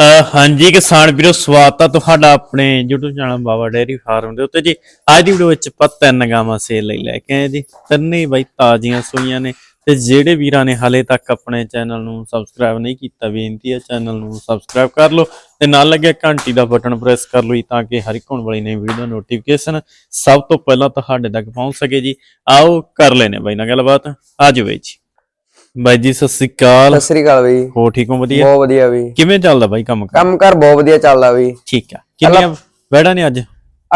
ਹਾਂਜੀ, ਕਿਸਾਨ ਵੀਰੋ, ਸਵਾਗਤ ਆ ਤੁਹਾਡਾ ਆਪਣੇ YouTube channel Baba dairy farm ਦੇ ਉੱਤੇ ਜੀ। ਅੱਜ ਦੀ ਵੀਡੀਓ ਵਿੱਚ ਆਪਾਂ ਤਿੰਨ ਗਾਵਾਂ ਸੇਲ ਲਈ ਲੈ ਕੇ ਆਏ ਜੀ। ਤਿੰਨੇ ਹੀ ਬਾਈ ਤਾਜ਼ੀਆਂ ਸੂਈਆਂ ਨੇ ਤੇ ਜਿਹੜੇ ਵੀਰਾਂ ਨੇ ਹਾਲੇ ਤੱਕ ਆਪਣੇ ਚੈਨਲ ਨੂੰ ਸਬਸਕ੍ਰਾਈਬ ਨਹੀਂ ਕੀਤਾ, ਬੇਨਤੀ ਹੈ ਚੈਨਲ ਨੂੰ ਸਬਸਕ੍ਰਾਈਬ ਕਰ ਲਓ ਤੇ ਨਾਲ ਲੱਗਿਆ ਘੰਟੀ ਦਾ ਬਟਨ ਪ੍ਰੈਸ ਕਰ ਲਓ ਜੀ ਤਾਂ ਕਿ ਹਰ ਇੱਕ ਹੋਣ ਵਾਲੀ ਨਵੀਂ ਵੀਡੀਓ ਨੋਟੀਫਿਕੇਸ਼ਨ ਸਭ ਤੋਂ ਪਹਿਲਾਂ ਤੁਹਾਡੇ ਤੱਕ ਪਹੁੰਚ ਸਕੇ ਜੀ। ਆਓ, ਕਰ ਲੈਨੇ ਬਾਈ ਨਾਲ ਗੱਲਬਾਤ। ਆ ਬਾਈ ਜੀ। ਬਾਈ ਜੀ ਸਤਿ ਸ੍ਰੀ ਅਕਾਲ। ਸਤਿ ਸ੍ਰੀ ਅਕਾਲ ਬਈ। ਹੋ ਠੀਕ ਹੋ ਵਧੀਆ? ਬਹੁਤ ਵਧੀਆ ਬਈ। ਕਿਵੇਂ ਚੱਲਦਾ ਬਾਈ ਕੰਮ ਕਾਰ? ਕੰਮ ਕਰ ਬਹੁਤ ਵਧੀਆ ਚੱਲਦਾ ਬਈ। ਠੀਕ ਆ। ਕਿੰਨੀਆਂ ਵੈੜਾਂ ਨੇ ਅੱਜ?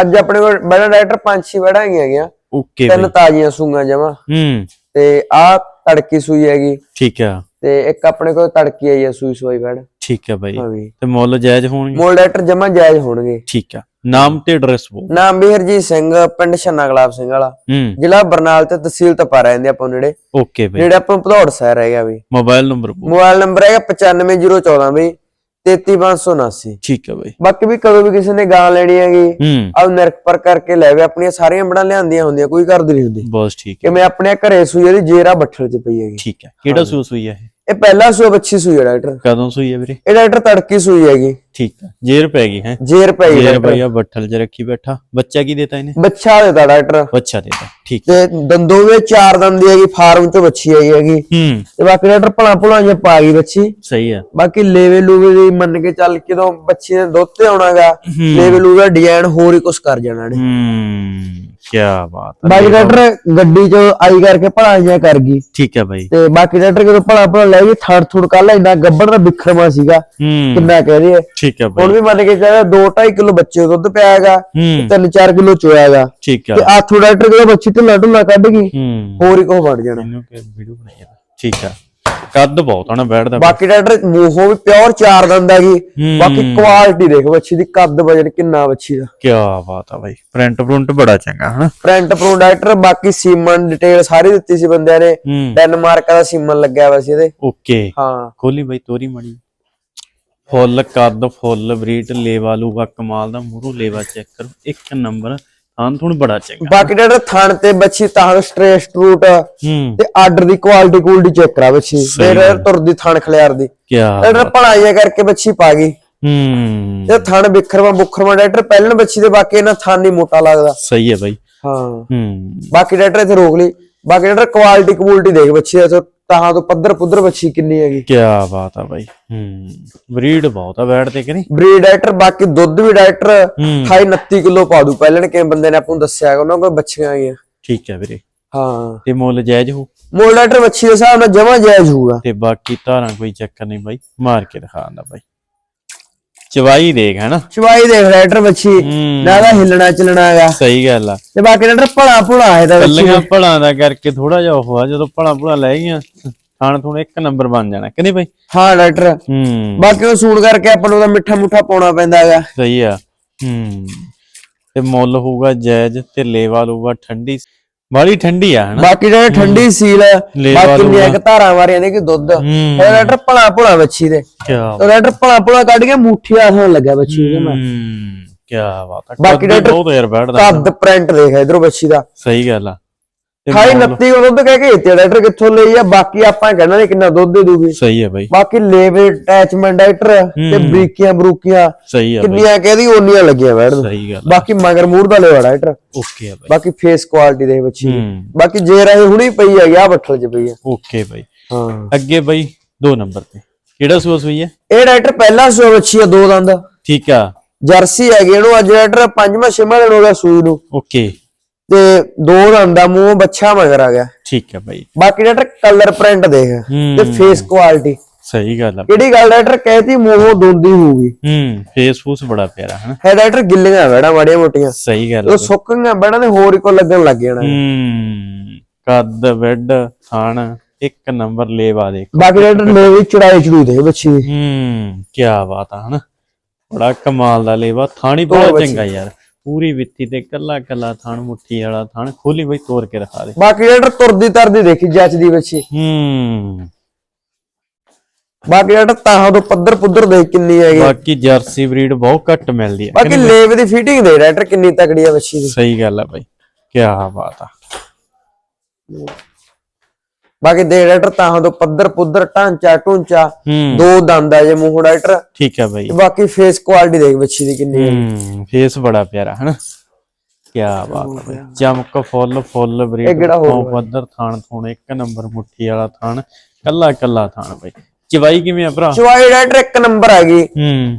ਅੱਜ ਆਪਣੇ ਕੋਲ ਬੜਾ ਡਾਇਰੈਕਟਰ ਪੰਜ ਛੇ ਵੜਾ ਹੈਗੀਆਂ ਹੈਗੀਆਂ। ਓਕੇ ਤਿੰਨ ਤਾਜ਼ੀਆਂ ਸੂਈਆਂ ਜਮਾ। ਹੂੰ। ਤੇ ਆਹ ਤੜਕੀ ਸੂਈ ਹੈਗੀ। ਠੀਕ ਆ। ਤੇ ਇੱਕ ਆਪਣੇ ਕੋਲ ਤੜਕੀ ਆਈ ਹੈ ਸੂਈ ਸੂਈ ਵੜ ਠੀਕ ਆ ਬਾਈ। ਤੇ ਮੁੱਲ ਜਾਇਜ਼ ਹੋਣਗੇ? ਮੋਲ ਡਾਇਰੈਕਟਰ ਜਮਾ ਜਾਇਜ਼ ਹੋਣਗੇ। ਠੀਕ ਆ। ਨਾਮ ਤੇ ਐਡਰੈਸ ਬੋ ਨਾਮ ਵੀ ਹਰਜੀਤ ਸਿੰਘ ਪਿੰਡ ਛੰਨਾ ਗੁਲਾਬ ਸਿੰਘ ਵਾਲਾ। ਹੂੰ। ਜ਼ਿਲ੍ਹਾ ਬਰਨਾਲ ਤੇ ਤਹਿਸੀਲ ਤਪਾ ਰਹਿੰਦੇ ਆਪਾਂ ਨੇੜੇ ਓਕੇ ਬਾਈ। ਜਿਹੜੇ ਆਪਾਂ ਭਦੌੜ ਸ਼ਹਿਰ ਹੈਗਾ ਵੀ। ਮੋਬਾਈਲ ਨੰਬਰ ਬੋ ਮੋਬਾਈਲ ਨੰਬਰ ਹੈਗਾ 95014 ਬਈ 33579 ਠੀਕ ਆ ਬਾਈ। ਬਾਕੀ ਵੀ ਕਦੋਂ ਵੀ ਕਿਸੇ ਨੇ ਗਾਂ ਲੈਣੀ ਹੈਗੀ ਹੂੰ। ਆਹ ਨਰਕ ਪਰ ਕਰਕੇ ਲੈ ਵੇ ਆਪਣੀਆਂ ਸਾਰੀਆਂ ਬੜਾਂ ਲਿਆਂਦੀਆਂ ਹੁੰਦੀਆਂ ਕੋਈ ਕਰਦੀ ਨਹੀਂ ਹੁੰਦੀ। ਬਸ ਠੀਕ ਆ ਕਿ ਮੈਂ ਆਪਣੇ ਘਰੇ ਸੂਈ ਇਹਦੀ ਜੇਰਾ ਬੱਠਲ ਚ ਪਈ ਹੈਗੀ। ਠੀਕ ਆ ਕਿਹੜਾ ਸੂਸ ਹੋਈ ਆ ਇਹ? ਇਹ ਪਹਿਲਾ ਸੂਆ ਬੱਚੀ ਸੂਈ ਹੈ ਡਾਕਟਰ। ਕਦੋਂ ਸੂਈ ਆ ਵੀਰੇ? ਇਹ ਡਾਕਟਰ ਤੜਕੀ ਸੂਈ ਹੈਗੀ। ਠੀਕ ਆ ਜੇਰ ਪੈ ਗਈ ਹੈ। ਜੇਰ ਪਈ ਜੇਰ ਡਾਕਟਰ। ਭਈਆ ਬੱਠਲ ਚ ਰੱਖੀ ਬੈਠਾ। ਬੱਚਾ ਕੀ ਦੇਤਾ ਇਹਨੇ? ਬੱਚਾ ਦੇਤਾ ਡਾਕਟਰ। ਬੱਚਾ ਦੇਤਾ ਠੀਕ। ਤੇ ਦੰਦੋਂ ਚਾਰ ਦੰਦ ਦੀ ਹੈਗੀ ਫਾਰਮ ਤੋਂ ਬੱਚੀ ਆਈ ਹੈਗੀ। ਹੂੰ। ਤੇ ਬਾਕੀ ਡਾਕਟਰ ਭਲਾ ਭੁਲਾ ਜੇ ਪਾ ਗਈ ਬੱਚੀ। ਸਹੀ ਆ। ਬਾਕੀ ਲੇਵੇ ਲੂਵੇ ਦੀ ਮੰਨ ਕੇ ਚੱਲ ਕਿਦੋਂ ਬੱਚੀ ਨੇ ਦੁੱਧ ਤੇ ਆਉਣਾਗਾ ਲੇਵੇ ਲੂਵੇ ਡਿਜ਼ਾਈਨ ਹੋਰ ਹੀ ਕੁਝ ਕਰ ਜਾਣਾ ਨੇ ਹੂੰ। ਕੀ ਬਾਤ ਆ ਬਾਕੀ ਡਾਕਟਰ ਗੱਡੀ ਚ ਆਈ ਕਰਕੇ ਭਲਾ ਜਿਹਾ ਕਰ ਗਈ। ਠੀਕ ਆ ਬਾਈ। ਤੇ ਬਾਕੀ ਡਾਕਟਰ ਜਦੋਂ ਭਲਾ ਭਲਾ ਲੈ ਗਈ ਥੜ ਥੁੜ ਕੱਲ ਇੰਨਾ ਗੱਬੜ ਦਾ ਬਿਖਰਮਾ ਸੀਗਾ ਹੂੰ। ਕਿੰਨਾ ਕਹਿ ਰਹੀ। ਹੈ ਠੀਕ ਆ ਬਾਈ। ਹੁਣ ਵੀ ਮੰਨ ਕੇ ਚੱਲ 2.5 ਕਿਲੋ ਬੱਚੇ ਦੁੱਧ ਪਿਆ ਹੈਗਾ ਹੂੰ 3-4 ਕਿਲੋ ਚੋਇਆ ਹੈਗਾ ਠੀਕ ਆ ਤੇ ਆਥੂ ਡਾਕਟਰ ਜਦੋਂ ਬੱਚੀ ਢਿੱਲਾ ਢੁੱਲਾ ਕੱਢ ਗਈ ਹੂੰ। ਹੋਰ ਹੀ ਜਾਣਾ। ਕਿ ਬਣਾਈ ਆ। ਠੀਕ ਆ ਕੱਦ ਬਹੁਤ ਆ ਨਾ ਬੈਠਦਾ ਬਾਕੀ ਡਾਕਟਰ ਮੂੰਹੋਂ ਵੀ ਪਿਓਰ ਚਾਰ ਦੰਦ ਹੂੰ। ਬਾਕੀ ਕੁਆਲਿਟੀ ਦੇਖ ਬੱਚੀ ਦੀ ਕੱਦ ਵਜਨ ਕਿੰਨਾ ਬੱਚੀ ਦਾ। ਕੀ ਬਾਤ ਆ ਬਾਈ। ਪ੍ਰਿੰਟ ਪ੍ਰਿੰਟ ਬੜਾ ਚੰਗਾ ਹਨਾ? ਪ੍ਰਿੰਟ ਪ੍ਰੋ ਡਾਕਟਰ ਬਾਕੀ ਸੀਮਨ ਡਿਟੇਲ ਸਾਰੀ ਦਿੱਤੀ ਸੀ ਬੰਦਿਆਂ ਨੇ। ਡੈਨਮਾਰਕ ਦਾ ਸੀਮਨ ਲੱਗਿਆ ਹੋਇਆ ਸੀ ਇਹਦੇ। ਓਕੇ। ਹਾਂ। ਖੋਲੀ ਬਾਈ ਤੋਰੀ ਮੜੀ ਫੁੱਲ ਕੱਦ ਫੁੱਲ ਬਰੀਟ ਲੇਵਾ ਲੂਗਾ ਕਮਾਲ ਦਾ ਮੂਰੂ ਲੇਵਾ ਚੈੱਕ ਕਰੋ। ਇੱਕ ਨੰਬਰ ਥਾਂ ਥੁਣ ਬੜਾ ਚੰਗਾ। ਬਾਕੀ ਡਾਕਟਰ ਥਣ ਤੇ ਬੱਚੀ ਤਾਂ ਸਟ੍ਰੇਸ ਟਰੂਟ ਤੇ ਆਰਡਰ ਦੀ ਕੁਆਲਿਟੀ ਕੁਆਲਿਟੀ ਚੈੱਕ ਕਰਾ ਬੱਚੀ ਫਿਰ ਤੁਰਦੀ ਥਣ ਖਲਿਆਰ ਦੀ। ਕੀ ਡਾਕਟਰ ਭਲਾਈਆ ਕਰਕੇ ਬੱਚੀ ਪਾ ਗਈ। ਹੂੰ। ਤੇ ਥਣ ਬਿਖਰਵਾ ਬੁਖਰਵਾ ਡਾਕਟਰ ਪਹਿਲਣ ਬੱਚੀ ਦੇ ਬਾਕੀ ਇਹਨਾਂ ਥਣ ਨਹੀਂ ਮੋਟਾ ਲੱਗਦਾ। ਸਹੀ ਹੈ ਬਾਈ। ਹਾਂ। ਹੂੰ। ਬਾਕੀ ਡਾਕਟਰ ਇੱਥੇ ਰੋਕ ਲਈ। ਬਾਕੀ ਡਾਕਟਰ ਕੁਆਲਿਟੀ ਕੁਆਲਿਟੀ ਦੇਖ ਬੱਚੀ ਦਾ ਤਾਂ ਤੋਂ ਪੱਧਰ ਪੁੱਧਰ ਬੱਚੀ ਕਿੰਨੀ ਹੈਗੀ? ਕੀ ਬਾਤ ਆ ਬਾਈ। ਹੂੰ ਬਰੀਡ ਬਹੁਤ ਆ ਬੈਠ ਤੇ ਕਿ ਨਹੀਂ? ਬਰੀਡ ਡਾਕਟਰ ਬਾਕੀ ਦੁੱਧ ਵੀ ਡਾਕਟਰ ਹੂੰ। 28 29 ਕਿਲੋ ਪਾ ਦੂ। ਪਹਿਲਣ ਕਿਵੇਂ ਬੰਦੇ ਨੇ ਆਪਾਂ ਨੂੰ ਦੱਸਿਆ ਹੈਗਾ ਉਹਨਾਂ ਕੋਲ ਬੱਚੀਆਂ ਆਈਆਂ ਠੀਕ ਹੈ ਵੀਰੇ। ਹਾਂ। ਤੇ ਮੁੱਲ ਜਾਇਜ਼ ਹੋ ਮੋਲ ਡਾਕਟਰ ਬੱਚੀ ਦੇ ਹਿਸਾਬ ਨਾਲ ਜਮਾ ਜਾਇਜ਼ ਹੋਊਗਾ। ਤੇ ਬਾਕੀ ਧਾਰਾਂ ਕੋਈ ਚੱਕਰ ਨਹੀਂ ਬਾਈ ਮਾਰ ਕੇ ਦਿਖਾਉਂਦਾ ਬਾਈ। ਚਵਾਈ ਦੇਖ ਹੈਨਾ? ਚਵਾਈ ਦੇਖ ਡਾਕਟਰ ਬੱਚੀ ਨਾ ਦਾ ਹਿੱਲਣਾ ਚੱਲਣਾ ਹੈਗਾ ਸਹੀ ਗੱਲ ਆ। ਤੇ ਬਾਕੀ ਡਾਕਟਰ ਭਲਾ ਭੁਲਾ ਹੈ ਤਾਂ ਬੱਚੀ ਕੱਲੀਆਂ ਭਲਾਂ ਦਾ ਕਰਕੇ ਥੋੜਾ ਜਿਹਾ ਉਹ ਆ ਜਦੋਂ ਭਲਾਂ ਭੁਲਾਂ ਲੈ ਗਈਆਂ ਖਾਣ ਥੋੜਾ ਇੱਕ ਨੰਬਰ ਬਣ ਜਾਣਾ ਕਿ ਨਹੀਂ ਬਾਈ? ਹਾਂ ਡਾਕਟਰ ਹੂੰ। ਬਾਕੀ ਉਹ ਸੂਣ ਕਰਕੇ ਆਪਾਂ ਨੂੰ ਉਹਦਾ ਮਿੱਠਾ ਮੁੱਠਾ ਪਾਉਣਾ ਪੈਂਦਾ ਹੈਗਾ ਸਹੀ ਆ। ਹੂੰ। ਤੇ ਮੁੱਲ ਹੋਊਗਾ ਜਾਇਜ਼ ਤੇ ਲੇਵਾ ਲਊਗਾ ਠੰਡੀ। ਬਾਲੀ ਠੰਡੀ ਆ ਹਨਾ? ਬਾਕੀ ਜਿਹੜਾ ਠੰਡੀ ਸੀਲ ਬਾਕੀ। ਨੇ ਇੱਕ ਧਾਰਾਂ ਮਾਰੀਆਂ ਨੇ ਕਿ ਦੁੱਧ। ਹੂੰ। ਇਹ ਡਾਕਟਰ ਭਲਾ ਭੁਲਾ ਬੱਚੀ ਦੇ। ਉਹ ਡਾਕਟਰ ਭਲਾ ਭੁਲਾ ਕੱਢ ਕੇ ਮੁੱਠੀ ਆਸਣ ਲੱਗਾ ਬੱਚੀ ਦੇ ਮੈਂ। ਕਿਆ ਬਾਤ ਆ। ਬਾਕੀ ਡਾਕਟਰ- ਬਹੁਤ ਯਾਰ ਬੈਠਦਾ ਕੱਦ ਪ੍ਰਿੰਟ ਦੇਖ ਇਧਰੋਂ ਬੱਚੀ ਦਾ। ਸਹੀ ਗੱਲ ਆ। 28 ਮੁੱਲ- 29 ਉਹ ਦੁੱਧ ਕਹਿ ਕੇ ਦਿੱਤੇ ਡਾਕਟਰ ਕਿੱਥੋਂ ਲਈ ਆ? ਬਾਕੀ ਆਪਾਂ ਕਹਿਣਾ ਨੇ ਕਿੰਨਾ ਦੁੱਧ ਦੇ ਦੂਗੀ। ਸਹੀ ਆ ਬਾਈ। ਬਾਕੀ ਲੇਵੇ ਅਟੈਚਮੈਂਟ ਡਾਕਟਰ ਤੇ ਬਰੀਕੀਆਂ ਬਰੂਕੀਆਂ ਸਹੀ ਬਾਈ। ਕਿੰਨੀਆਂ ਕਹਦੀ ਓਨੀਆਂ ਲੱਗੀਆਂ ਬੈਠ ਸਹੀ ਗੱਲ ਬਾਕੀ ਮਗਰ ਮੂਰ ਦਾ ਲੈਵਾ ਡਾਕਟਰ। ਓਕੇ ਆ ਬਾਈ। ਬਾਕੀ ਫੇਸ ਕੁਆਲਿਟੀ ਦੇ ਬੱਚੀ ਦੀ। ਹੂੰ। ਬਾਕੀ ਜੇ ਰਹੇ ਹੁਣੀ ਪਈ ਹੈਗੀ ਆ ਬੱਠਲ ਚ ਪਈ ਆ। Okay bye. ਹਾਂ। ਅੱਗੇ ਬਾਈ ਦੋ ਨੰਬਰ ਤੇ। ਕਿਹੜਾ ਸੂਆ ਸੂਈ ਹੈ ਇਹ ਡਾਕਟਰ ਪਹਿਲਾ ਸੋ ਬੱਚੀ ਆ ਦੋ ਦੰਦ। ਠੀਕ ਆ। ਜਰਸੀ ਹੈਗੀ ਇਹਨੂੰ ਅੱਜ ਡਾਕਟਰ ਪੰਜਵਾਂ ਛੇਵਾਂ ਦਿਨ ਹੋ ਗਿਆ ਸੂਈ ਨੂੰ। ਓਕੇ। ਤੇ ਦੋ ਦੰਦ ਦਾ ਮੂੰਹ ਬੱਚਾ ਮਗਰ ਆ ਗਿਆ। ਠੀਕ ਆ ਬਾਈ। ਬਾਕੀ ਡਾਕਟਰ ਕਲਰ ਪ੍ਰਿੰਟ ਦੇਖ ਹੂੰ। ਤੇ ਫੇਸ ਕੁਆਲਿਟੀ ਸਹੀ ਗੱਲ ਆ। ਕਿਹੜੀ ਗੱਲ ਡਾਕਟਰ? ਕਹਿਤੀ ਮੂੰਹੋਂ ਦੋਂਦੀ ਹੋਊਗੀ। ਹੂੰ ਫੇਸ ਫੂਸ ਬੜਾ ਪਿਆਰਾ ਹਨਾ? ਹੈ ਡਾਕਟਰ ਗਿੱਲੀਆਂ ਬੜਾ ਮਾੜੀਆਂ ਮੋਟੀਆਂ। ਸਹੀ ਗੱਲ ਉਹ ਸੁੱਕੀਆਂ ਬੜਾ ਤੇ ਹੋਰ ਹੀ ਕੋ ਲੱਗਣ ਲੱਗ ਜਾਣਾ। ਹੂੰ ਕੱਦ ਬੈੱਡ ਥਾਣ ਇੱਕ ਨੰਬਰ ਲੇਵਾ ਦੇ ਬਾਕੀ ਡਾਕਟਰ ਮੇਰੀ ਚੜਾਈ ਚੜੂਈ ਦੇ ਬੱਚੀ ਹੂੰ ਕੀ ਬਾਤ ਆ ਹਨਾ? ਬੜਾ ਕਮਾਲ ਦਾ ਲੇਵਾ ਥਾਣੀ ਬਹੁਤ। ਚੰਗਾ ਯਾਰ। ਪੂਰੀ ਵਿੱਤੀ ਤੇ ਕੱਲਾ ਕੱਲਾ ਥਾਣ ਮੁੱਠੀ ਵਾਲਾ ਥਾਣ ਖੋਲੀ ਬਈ ਤੋੜ ਕੇ ਰਖਾ ਦੇ। ਬਾਕੀ ਡਾਕਟਰ ਤੁਰਦੀ ਤਰਦੀ ਦੇਖੀ ਜੱਚਦੀ ਬੱਚੀ ਹੂੰ। ਬਾਕੀ ਤਾਹਾਂ ਤੋਂ ਪੱਧਰ ਪੁੱਧਰ ਦੇਖ ਕਿੰਨੀ ਹੈਗੀ। ਬਾਕੀ ਜਰਸੀ ਬਰੀਡ ਬਹੁਤ ਘੱਟ ਮਿਲਦੀ ਹੈ ਬਾਕੀ ਲੇਵ ਦੀ ਫਿਟਿੰਗ ਦੇ ਡਾਕਟਰ ਕਿੰਨੀ ਤਕੜੀ ਆ ਬੱਚੀ ਦੀ ਸਹੀ ਗੱਲ ਆ ਬਾਈ ਕੀ ਬਾਤ ਆ। ਬਾਕੀ ਦੇ ਡਾਕਟਰ ਤਾਂ ਤੋਂ ਪੱਧਰ ਪੁੱਧਰ ਢਾਂਚਾ ਢੂੰਚਾ ਦੋ ਦੰਦ ਆ ਜੇ ਮੂੰਹ ਡਾਕਟਰ। ਠੀਕ ਹੈ ਬਾਈ। ਤੇ ਬਾਕੀ ਫੇਸ ਕੁਆਲਿਟੀ ਦੇਖ ਬੱਚੀ ਦੀ ਕਿੰਨੀ ਹੈ। ਫੇਸ ਬੜਾ ਪਿਆਰਾ ਹਨਾ? ਕੀ ਬਾਤ ਹੈ। ਚਮਕ ਫੁੱਲ ਫੁੱਲ ਬਰੀਡ ਹੋਰ ਪੱਧਰ ਥਾਣ ਥੋਣ ਇੱਕ ਨੰਬਰ ਮੁੱਠੀ ਵਾਲਾ ਥਾਣ ਕੱਲਾ ਕੱਲਾ ਥਾਣ ਬਈ। ਚਵਾਈ ਕਿਵੇਂ ਆ ਭਰਾ? ਚਵਾਈ ਡਾਕਟਰ ਇੱਕ ਨੰਬਰ ਆ ਗਈ।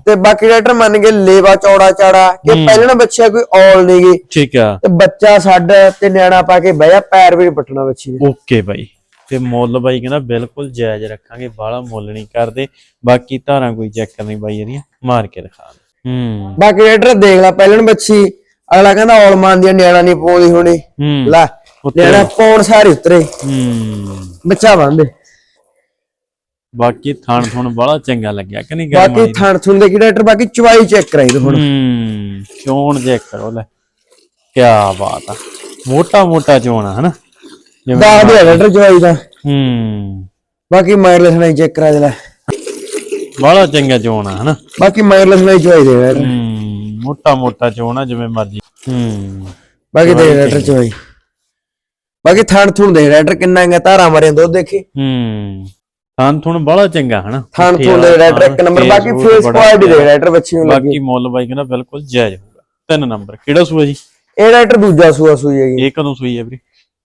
ਤੇ ਬਾਕੀ ਡਾਕਟਰ ਮੰਨ ਕੇ ਲੇਵਾ ਚੌੜਾ ਚਾੜਾ ਕਿ ਪਹਿਲਾਂ ਬੱਚਾ ਕੋਈ ਔਲ ਨਹੀਂ ਗਈ। ਠੀਕ ਆ। ਤੇ ਬੱਚਾ ਸਾਡਾ ਤੇ ਨਿਆਣਾ ਪਾ ਕੇ ਬਹਿ ਜਾ ਪੈਰ ਵੀ ਨੀ ਪੱਟਣਾ ਬੱਚੀ ਦੇ। Okay bye. ਤੇ ਮੁੱਲ ਬਾਈ ਕਹਿੰਦਾ ਬਿਲਕੁਲ ਜਾਇਜ਼ ਰੱਖਾਂਗੇ ਬਾਹਲਾ ਮੁੱਲ ਨਹੀਂ ਕਰਦੇ। ਬਾਕੀ ਧਾਰਾਂ ਕੋਈ ਚੈੱਕ ਨਹੀਂ ਬਾਈ ਇਹਦੀਆਂ ਮਾਰ ਕੇ ਦਿਖਾ ਦੇ। ਹੂੰ। ਬਾਕੀ ਡਾਕਟਰ ਦੇਖ ਲੈ ਪਹਿਲਾਂ ਬੱਚੀ ਅਗਲਾ ਕਹਿੰਦਾ ਔਲ ਮਾਨ ਦੀ ਨਿਆਣਾ ਨਹੀਂ ਪਾਉਂਦੀ ਹੋਣੀ। ਲੈ ਨਿਆਣਾ ਪਾਉਣ ਸਾਰੇ ਉਤਰੇ। ਹੂੰ। ਬੱਚਾ ਬੰਦੇ ਬਾਕੀ ਥਾਣ ਥੁਣ ਬਾਹਲਾ ਚੰਗਾ ਲੱਗਿਆ ਕਿ ਨਹੀਂ ਗਰਮਾ ਬਾਕੀ ਥਣ ਥੁਣ ਦੇ ਕੀ ਡਾਕਟਰ ਬਾਕੀ ਚਵਾਈ ਚੈੱਕ ਕਰਾਈ ਤੂੰ ਹੁਣ। ਹੂੰ। ਚੋਣ ਚੈੱਕ ਕਰੋ ਲੈ। ਕੀ ਬਾਤ ਆ। ਮੋਟਾ ਮੋਟਾ ਚੋਣ ਹਨਾ? ਦੱਸ ਦੇ ਡਾਕਟਰ ਚਵਾਈ ਦਾ। ਹੂੰ। ਬਾਕੀ ਮਾਇਰਲੈਸ ਨਹੀਂ ਚੈੱਕ ਕਰਾ ਦੇ ਲੈ। ਬਾਹਲਾ ਚੰਗਾ ਚੋਣ ਹਨਾ? ਬਾਕੀ ਮਾਇਰਲੈਸ ਨਹੀਂ ਚਵਾਈ ਦੇ ਹੂੰ ਮੋਟਾ ਮੋਟਾ ਚੋਣ ਜਿਵੇਂ ਮਰਜ਼ੀ। ਹੂੰ। ਬਾਕੀ ਦੇ ਡਾਕਟਰ ਚਵਾਈ ਬਾਕੀ ਥਣ ਥੁਣ ਦੇ ਡਾਕਟਰ ਕਿੰਨਾ ਹੈਗਾ ਧਾਰਾ ਮਾਰਿਆ ਦੁੱਧ ਦੇਖੀ। ਹੂੰ। ਥਾਂ ਥੁਣ ਬਾਹਲਾ ਚੰਗਾ ਹਨਾ? ਥਣ ਥੁਣ ਦੇ ਡਾਕਟਰ ਇੱਕ ਥਾਣ, ਨੰਬਰ ਬਾਕੀ ਫੂਸ ਬੜਾ ਕੁਆਲਿਟੀ ਦੇ। ਡਾਕਟਰ ਬੱਚੀ ਨੂੰ ਲੱਗੀ। ਬਾਕੀ ਮੁੱਲ ਬਾਈ ਕਹਿੰਦਾ ਬਿਲਕੁਲ ਜਾਇਜ਼ ਹੋਊਗਾ। ਤਿੰਨ ਨੰਬਰ ਕਿਹੜਾ ਸੂਆ ਜੀ? ਇਹ ਡਾਕਟਰ ਦੂਜਾ ਸੂਆ ਸੂਈ ਹੈਗੀ। ਇਹ ਕਦੋਂ ਸੂਈ ਹੈ ਵੀਰੇ?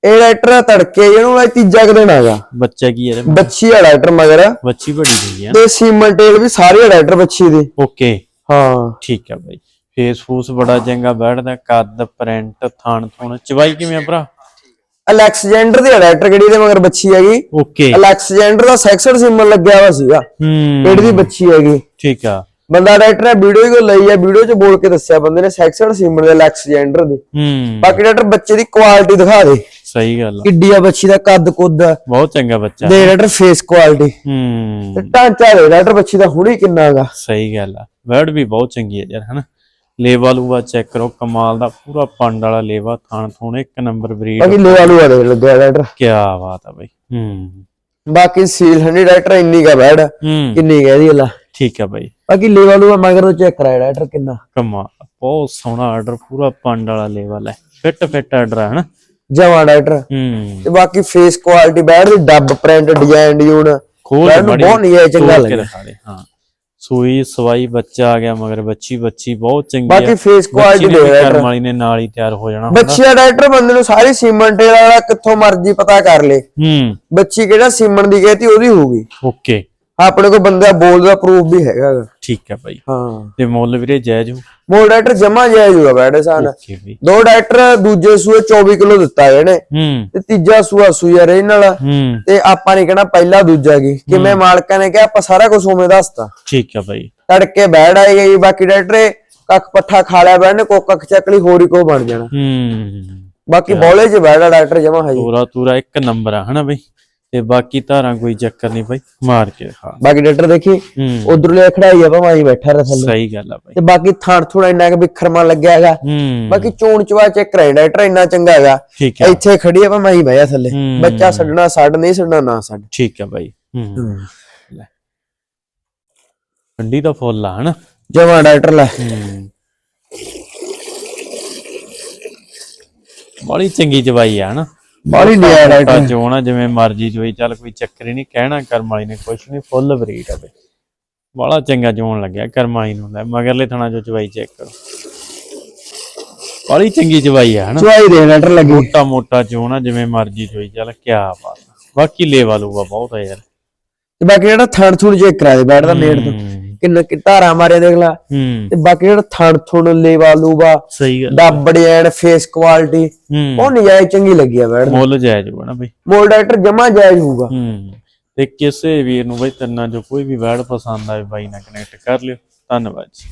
ਇਹ ਡਾਕਟਰ ਤੜਕੇ ਇਹਨੂੰ ਇਹ ਤੀਜਾ ਕੁ ਦਿਨ ਹੈਗਾ ਬੱਚਾ ਕੀ ਹੈ? ਬੱਚੀ ਆ ਡਾਕਟਰ ਮਗਰ। ਬੱਚੀ ਬੜੀ ਹੋਈ ਹੈ ਤੇ ਸੀਮਨ ਟੇਲ ਵੀ ਸਾਰੀ ਡਾਕਟਰ ਬੱਚੀ ਦੀ। ਓਕੇ। ਹਾਂ। ਠੀਕ ਹੈ ਬਾਈ। ਫੇਸ ਫੂਸ ਬੜਾ ਚੰਗਾ ਬੈਠਦਾ ਕੱਦ ਪ੍ਰਿੰਟ ਥਾਣ ਥੁਣ। ਚਵਾਈ ਕਿਵੇਂ ਆ ਭਰਾ? ਅਲੈਕਸਜੈਂਡਰ ਦੀ ਆ ਡਾਕਟਰ ਕਿਹੜੀ ਦੇ ਮਗਰ ਬੱਚੀ ਹੈਗੀ? ਓਕੇ। ਅਲੈਕਸਜੈਂਡਰ ਦਾ ਸੈਕਸਡ ਸੀਮਨ ਲੱਗਿਆ ਹੋਇਆ ਸੀਗਾ। ਹੂੰ। ਕਿਹੜੀ ਦੀ ਬੱਚੀ ਹੈਗੀ। ਠੀਕ ਆ। ਬੰਦਾ ਡਾਕਟਰ ਨੇ ਵੀਡੀਓ ਹੀ ਕੋ ਲਈ ਆ ਵੀਡੀਓ 'ਚ ਬੋਲ ਕੇ ਦੱਸਿਆ ਬੰਦੇ ਨੇ ਸੈਕਸਡ ਸੀਮਨ ਦੇ ਅਲੈਕਸਜੈਂਡਰ ਦੀ। ਹੂੰ। ਬਾਕੀ ਡਾਕਟਰ ਬੱਚੇ ਦੀ ਕੁਆਲਿਟੀ ਦਿਖਾ ਦੇ। ਸਹੀ ਗੱਲ ਆ। ਕਿੱਡੀ ਆ ਬੱਚੀ ਦਾ ਕੱਦ ਕੁੱਦ। ਬਹੁਤ ਚੰਗਾ ਬੱਚਾ। ਦੇ ਡਾਕਟਰ ਫੇਸ ਕੁਆਲਿਟੀ ਹੂੰ। ਤੇ ਢਾਂਚਾ ਦੇ ਡਾਕਟਰ ਬੱਚੀ ਦਾ ਹੁਣੀ ਕਿੰਨਾ ਹੈਗਾ ਸਹੀ ਗੱਲ ਆ। ਵਰਡ ਵੀ ਬਹੁਤ ਚੰਗੀ ਹੈ ਯਾਰ ਹਨਾ? ਲੇਵਾ ਲੂਆ ਚੈੱਕ ਕਰੋ ਕਮਾਲ ਦਾ ਪੂਰਾ ਪੰਡ ਵਾਲਾ ਲੇਵਾ ਥਾਣ ਥੂਣ ਇੱਕ ਨੰਬਰ ਬਰੀਡ ਬਾਕੀ ਲੋਆ ਲੋਆ ਦੇ ਲੱਗਿਆ ਡਾਕਟਰ। ਕੀ ਬਾਤ ਆ ਬਈ। ਹੂੰ। ਬਾਕੀ ਸੀਲ ਹੰਡੀ ਡਾਕਟਰ ਇੰਨੀ ਕਾ ਹੂੰ। ਕਿੰਨੀ ਕਹਦੀ ਅੱਲਾ। ਠੀਕ ਆ ਬਈ। ਬਾਕੀ ਲੇਵਾ ਲੂਆ ਮਗਰ ਤੋਂ ਚੈੱਕ ਕਰਾਇਆ ਡਾਕਟਰ ਕਿੰਨਾ। ਕਮਾਲ ਬਹੁਤ ਸੋਹਣਾ ਆਰਡਰ ਪੂਰਾ ਪੰਡ ਵਾਲਾ ਲੇਵਲ ਹੈ ਫਿੱਟ ਫਿੱਟ ਆਰਡਰ ਹੈ ਹਨਾ? ਜਮਾ ਡਾਕਟਰ। ਹੂੰ। ਤੇ ਬਾਕੀ ਫੇਸ ਕੁਆਲਿਟੀ ਬੈਡ ਦੀ ਡੱਬ ਪ੍ਰਿੰਟ ਡਿਜ਼ਾਈਨ ਡਿਊਨ ਖੋਲ ਬਹੁਤ ਨਹੀਂ ਚੰਗਾ ਤੋੜ ਕੇ ਲੱਗਿਆ। ਦਿਖਾ ਦੇ ਹਾਂ। ਸੂਈ ਸਵਾਈ ਬੱਚਾ ਆ ਗਿਆ ਮਗਰ ਬੱਚੀ ਬੱਚੀ ਬਹੁਤ ਚੰਗੀ ਬਾਕੀ ਫੇਸ ਕੁਆਲਿਟੀ ਦੇ ਕਰਮ ਵਾਲੀ ਨੇ ਨਾਲ ਹੀ ਤਿਆਰ ਹੋ ਜਾਣਾ ਬੱਚੀ ਦਾ ਡਾਕਟਰ ਬੰਦੇ ਨੂੰ ਸਾਰੀ ਸੀਮਨ ਵਾਲਾ ਕਿੱਥੋਂ ਮਰਜ਼ੀ ਪਤਾ ਕਰ ਲੇ। ਹੂੰ। ਬੱਚੀ ਕਿਹੜਾ ਸੀਮਨ ਦੀ ਕਹਤੀ ਉਹਦੀ ਹੋਊਗੀ। ਓਕੇ। ਆਪਣੇ ਕੋਲ ਬੰਦਾ ਬੋਲ ਦਾ ਪ੍ਰੂਫ ਵੀ ਹੈਗਾ ਗਾ। ਠੀਕ ਹੈ ਬਾਈ। ਹਾਂ। ਤੇ ਮੁੱਲ ਵੀਰੇ ਜਾਇਜ਼ ਹੋ? ਮੋਲ ਡਾਕਟਰ ਜਮਾ ਜਾਇਜ਼ ਹੋਗਾ ਬੈਡ ਸਾਨ ਓਕੇ ਵੀ ਦੋ ਡਾਕਟਰ ਦੂਜੇ ਸੂਏ 24 ਕਿਲੋ ਦਿੱਤਾ ਇਹਨੇ। ਹੂੰ। ਤੇ ਤੀਜਾ ਸੂਆ ਸੂਆ ਰੇ ਨਾਲ ਹੂੰ। ਤੇ ਆਪਾਂ ਨੇ ਕਹਿਣਾ ਪਹਿਲਾ ਦੂਜਾ ਕੀ। ਕਿਵੇਂ ਮਾਲਕਾਂ ਨੇ ਕਿਹਾ ਆਪਾਂ ਸਾਰਾ ਕੁਝ ਉਵੇਂ ਦੱਸਤਾ। ਠੀਕ ਹੈ ਬਾਈ। ਤੜਕੇ ਬੈੜ ਆਈ ਗਈ ਬਾਕੀ ਡਾਕਟਰ ਕੱਖ ਪੱਠਾ ਖਾ ਲਿਆ ਬੈਣ ਕੋ ਕੱਖ ਚੱਕ ਲਈ ਹੋਰ ਹੀ ਕੋ ਬਣ ਜਾਣਾ। ਹੂੰ। ਬਾਕੀ ਬੋਲੇ ਚ ਬੈੜਾ ਡਾਕਟਰ ਜਮਾ ਹੈ ਜੀ। ਪੂਰਾ ਪੂਰਾ ਇੱਕ ਨੰਬਰ ਆ ਹਨਾ ਬਈ? ਤੇ ਬਾਕੀ ਧਾਰਾਂ ਕੋਈ ਚੱਕਰ ਨਹੀਂ ਬਾਈ ਮਾਰ ਕੇ ਦਿਖਾ। ਬਾਕੀ ਡਾਕਟਰ ਦੇਖੀ ਹੂੰ। ਉਧਰਲੇ ਖੜਾਈ ਆ ਭਾਵੇਂ ਹੀ ਬੈਠਾ ਰਹਾ ਥੱਲੇ। ਸਹੀ ਗੱਲ ਆ ਬਾਈ। ਤੇ ਬਾਕੀ ਥਾਣ ਥੋੜਾ ਇੰਨਾ ਕਿ ਬਿਖਰਮਾ ਲੱਗਿਆ ਹੈਗਾ। ਹੂੰ। ਬਾਕੀ ਚੋਣ ਚਵਾ ਚੈੱਕ ਕਰਾਈ ਡਾਕਟਰ ਇੰਨਾ ਚੰਗਾ ਹੈਗਾ। ਠੀਕ ਹੈ ਇੱਥੇ ਖੜੀ ਆ ਭਾਵੇਂ ਹੀ ਬਹਿਆ ਥੱਲੇ। ਹੂੰ। ਬੱਚਾ ਛੱਡਣਾ ਛੱਡ ਨਹੀਂ ਛੱਡਣਾ ਨਾ ਛੱਡ। ਠੀਕ ਹੈ ਬਾਈ। ਹੂੰ ਠੰਡੀ ਦਾ ਫੁੱਲ ਆ ਹਨਾ? ਜਮਾ ਡਾਕਟਰ ਲੈ। ਬੜੀ ਚੰਗੀ ਜਵਾਈ ਆ ਹਨਾ? ਬਾਲੀ ਲਿਆ ਤਾਂ ਡਾਕਟਰ ਜੋਣਾ ਜਿਵੇਂ ਮਰਜ਼ੀ ਜੋਈ ਚੱਲ ਕੋਈ ਚੱਕਰ ਹੀ ਨਹੀਂ ਕਹਿਣਾ ਕਰਮ ਵਾਲੀ ਨੇ ਕੁਛ ਨਹੀਂ ਫੁੱਲ ਬਰੀਡ ਆ ਬਈ। ਬੜਾ ਚੰਗਾ ਜੋਣ ਲੱਗਿਆ ਕਰਮ ਵਾਲੀ ਨੂੰ ਲੈ ਮਗਰਲੇ ਥਣਾ ਜੋ ਚਵਾਈ ਚੈੱਕ ਕਰੋ। ਬੜੀ ਚੰਗੀ ਚਵਾਈ ਆ ਹਨਾ? ਚਵਾਈ ਦੇ ਡਾਕਟਰ ਲੱਗੀ। ਮੋਟਾ ਮੋਟਾ ਜੋਣਾ ਜਿਵੇਂ ਮਰਜ਼ੀ ਜੋਈ ਚੱਲ ਕਿਆ ਬਾਤ। ਬਾਕੀ ਲੇਵਾ ਲੂਗਾ ਬਹੁਤ ਆ ਯਾਰ। ਤੇ ਬਾਕੀ ਜਿਹੜਾ ਥਣ ਥੁਣ ਚੈੱਕ ਕਰਾ ਦੇ ਬੈਠ ਦਾ ਨੇੜ ਤੋਂ। ਕਿੰਨਾ ਕਿ ਧਾਰਾ ਮਾਰੇ ਦੇਖ ਲੈ। ਹੂੰ। ਤੇ ਬਾਕੀ ਜਿਹੜਾ ਥਣ ਥੁਣ ਲੇਵਾ ਲੂਵਾ ਸਹੀ ਗੱਲ। ਡੱਬ ਡਿਜ਼ਾਈਨ ਫੇਸ ਕੁਆਲਿਟੀ ਹੂੰ। ਉਹ ਨਜਾਇਜ਼ ਚੰਗੀ ਲੱਗੀ ਆ ਬੈਠ ਮੁੱਲ ਜਾਇਜ਼ ਹੋਣਾ ਨਾ ਬਈ। ਮੋਲ ਡਾਕਟਰ ਜਮਾ ਜਾਇਜ਼ ਹੋਊਗਾ। ਹੂੰ। ਤੇ ਕਿਸੇ ਵੀਰ ਨੂੰ ਬਈ ਤੰਨਾ ਜੋ ਕੋਈ ਵੀ ਵੈੜ ਪਸੰਦ ਆਵੇ ਬਾਈ ਨਾਲ ਕਨੈਕਟ ਕਰ ਲਿਓ। ਧੰਨਵਾਦ ਜੀ।